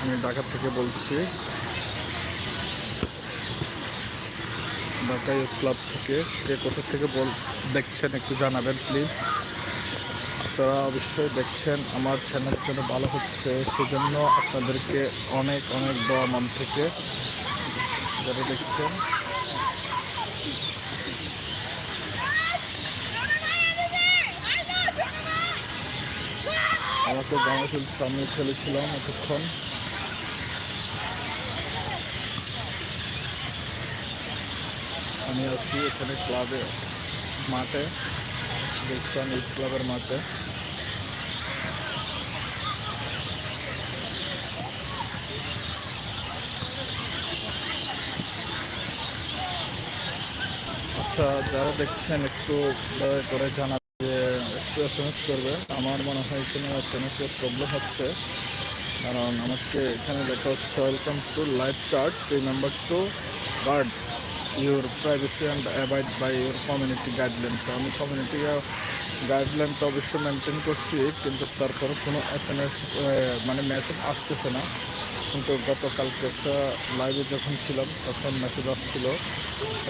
আমি ঢাকা থেকে বলছি। ঢাকা ইউথ ক্লাব থেকে, কে কোথা থেকে বল, দেখছেন, একটু জানাবেন প্লিজ আপনারা অবশ্যই দেখছেন, আমার চ্যানেলের জন্য ভালো হচ্ছে, সেজন্য আপনাদেরকে অনেক অনেক দোয়া মন থেকে। যারা দেখছেন। আমাকে গাঁয়ে আমি খেলেছিলাম এতক্ষণ। আমি আছি এখানে ক্লাবে, মাঠে গুলশান ইউথ ক্লাবের মাঠে। আচ্ছা যারা দেখছেন একটু দয়া করে জানা যে একটু এস এম এস করবে। আমার মনে হয় এখানে এস এম প্রবলেম হচ্ছে। কারণ আমাকে এখানে দেখা হচ্ছে welcome to live chat remember to guard your privacy and avoid by your community guideline তো আমি কমিউনিটি গাইডলাইন তো অবশ্যই মেনটেন করছি, কিন্তু তারপরে কোনো এস এম এস মানে মেসেজ আসতেছে না। কিন্তু গতকালকে একটা লাইভে যখন ছিলাম, তখন মেসেজ আসছিল।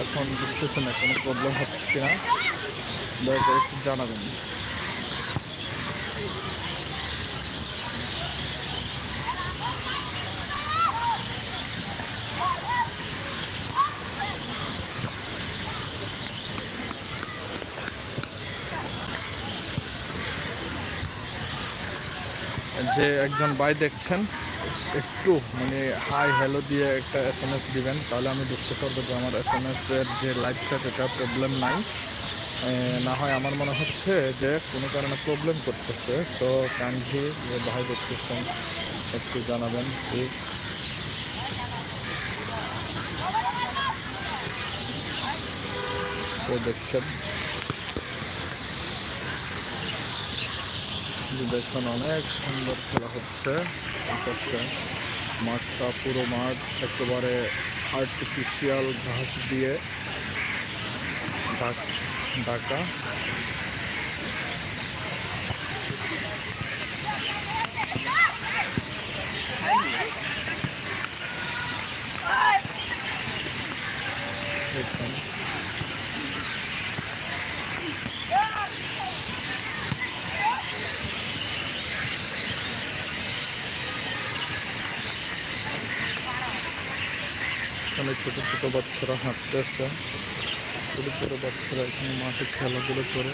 এখন বুঝতেছে না কোনো প্রবলেম হচ্ছে কিনা। দয়া করে একটু জানাবেন। যে একজন ভাই দেখছেন, একটু মানে হাই হ্যালো দিয়ে একটা এস এম এস দিবেন, তাহলে আমি বুঝতে পারব যে আমার এস এম এস এর যে লাইভ চ্যাট এটা প্রবলেম নাই। না হয় আমার মনে হচ্ছে যে কোনো কারণে প্রবলেম করতেছে। সো কাইন্ডলি যে ভাই দেখতেছেন, একটু জানাবেন প্লিজ দেখছেন। যে দেখুন অনেক সুন্দর খেলা হচ্ছে। মাঠটা পুরো মাঠ একেবারে আর্টিফিশিয়াল ঘাস দিয়ে ঢাক- ঢাকা দেখুন এখানে ছোট ছোট বাচ্চারা হাঁটতেছে ছোট ছোট বাচ্চারা এখানে মাঠে খেলাধুলো করে।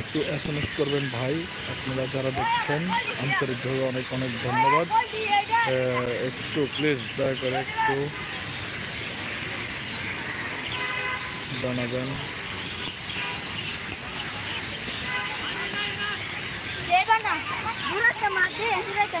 একটু এস এম এস করবেন ভাই, আপনারা যারা দেখছেন, আন্তরিকভাবে অনেক অনেক ধন্যবাদ। একটু প্লিজ দয়া করে একটু জানাবেন। ದೇವಣ್ಣ ದೂರ ಮಾತೆ ಹೆಸರಾಯ್ತು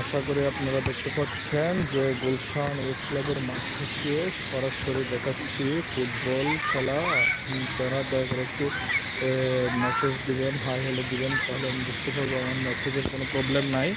আশা করি আপনারা দেখতে পাচ্ছেন যে গুলশান ক্লাবের মাঠ থেকে সরাসরি দেখাচ্ছি ফুটবল খেলা। তারা দয়া করে একটু মেসেজ দেবেন হাই হ্যালো দেবেন, তাহলে আমি বুঝতে পারব আমার মেসেজের কোনো প্রবলেম নাই।